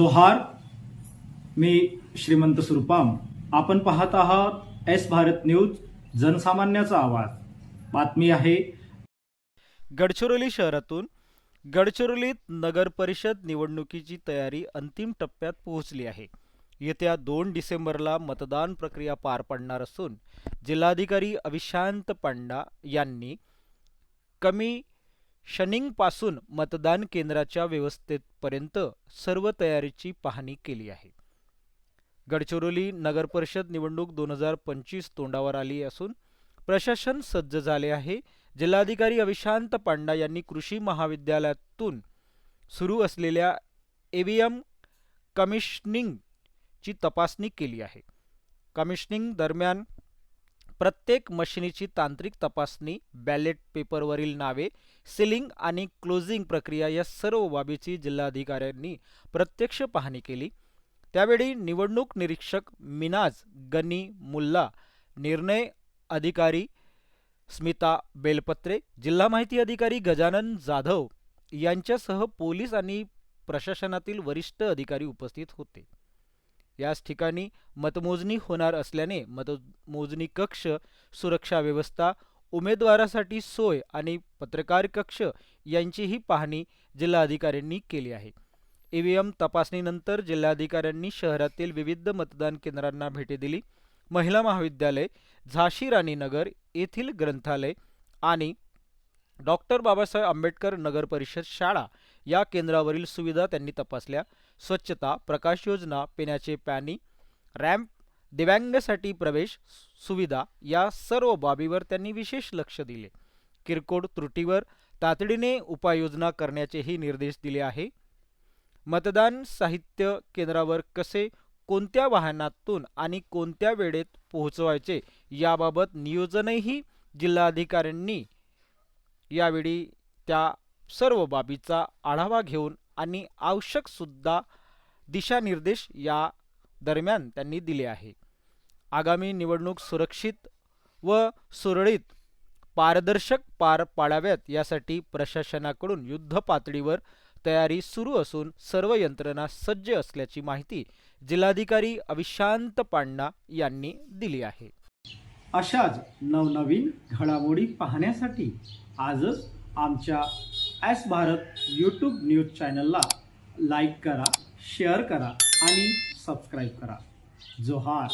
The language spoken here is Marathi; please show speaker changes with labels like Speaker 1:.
Speaker 1: जोहार मी श्रीमंत सुरपाम. आपण पाहत आहात एस भारत न्यूज जनसामान्याचा आवाज. बातमी आहे.
Speaker 2: गडचिरोली शहरातून गडचिरोलीत नगर परिषद निवडणुकीची तयारी अंतिम टप्प्यात पोहोचली आहे. येत्या दोन डिसेंबरला मतदान प्रक्रिया पार पडणार असून जिल्हाधिकारी अविशांत पांडा यांनी कमी शनिंगपासून मतदान केंद्राच्या व्यवस्थेपर्यंत सर्व तयारीची पाहणी केली आहे. गडचिरोली नगरपरिषद निवडणूक दोन हजार पंचवीस तोंडावर आली असून प्रशासन सज्ज झाले आहे. जिल्हाधिकारी अविशांत पांडा यांनी कृषी महाविद्यालयातून सुरू असलेल्या एव्हीएम कमिशनिंगची तपासणी केली आहे. कमिशनिंग दरम्यान प्रत्येक मशिनीची तांत्रिक तपासणी बॅलेट पेपरवरील नावे सिलिंग आणि क्लोजिंग प्रक्रिया या सर्व बाबीची जिल्हाधिकाऱ्यांनी प्रत्यक्ष पाहणी केली. त्यावेळी निवडणूक निरीक्षक मिनाज गनी मुल्ला निर्णय अधिकारी स्मिता बेलपत्रे जिल्हा माहिती अधिकारी गजानन जाधव यांच्यासह पोलीस आणि प्रशासनातील वरिष्ठ अधिकारी उपस्थित होते. याच ठिकाणी मतमोजणी होणार असल्याने मतमोजणी कक्ष सुरक्षा व्यवस्था उमेदवारासाठी सोय आणि पत्रकार कक्ष यांचीही पाहणी जिल्हाधिकाऱ्यांनी केली आहे. ईव्हीएम तपासणीनंतर जिल्हाधिकाऱ्यांनी शहरातील विविध मतदान केंद्रांना भेटी दिली. महिला महाविद्यालय झाशी राणीनगर येथील ग्रंथालय आणि डॉक्टर बाबासाहेब आंबेडकर नगर परिषद शाळा या केंद्रावरील सुविधा त्यांनी तपासल्या. स्वच्छता प्रकाश योजना पिण्याचे पाणी रॅम्प दिव्यांगासाठी प्रवेश सुविधा या सर्व बाबीवर त्यांनी विशेष लक्ष दिले. किरकोळ त्रुटीवर तातडीने उपाययोजना करण्याचेही निर्देश दिले आहे. मतदान साहित्य केंद्रावर कसे कोणत्या वाहनातून आणि कोणत्या वेळेत पोहोचवायचे याबाबत नियोजनही जिल्हाधिकाऱ्यांनी यावेळी त्या सर्व बाबीचा आढावा घेऊन आणि आवश्यक सुद्धा दिशानिर्देश या दरम्यान त्यांनी दिले आहे. आगामी निवडणूक सुरक्षित व सुरळीत पारदर्शक पार पाडाव्यात यासाठी प्रशासनाकडून युद्ध पातळीवर तयारी सुरू असून सर्व यंत्रणा सज्ज असल्याची माहिती जिल्हाधिकारी अविशांत पांडा यांनी दिली आहे.
Speaker 1: अशाच नवनवीन घडामोडी पाहण्यासाठी आजच आमच्या एस भारत यूट्यूब न्यूज चॅनलला लाईक करा शेअर करा आणि सबस्क्राईब करा. जोहार.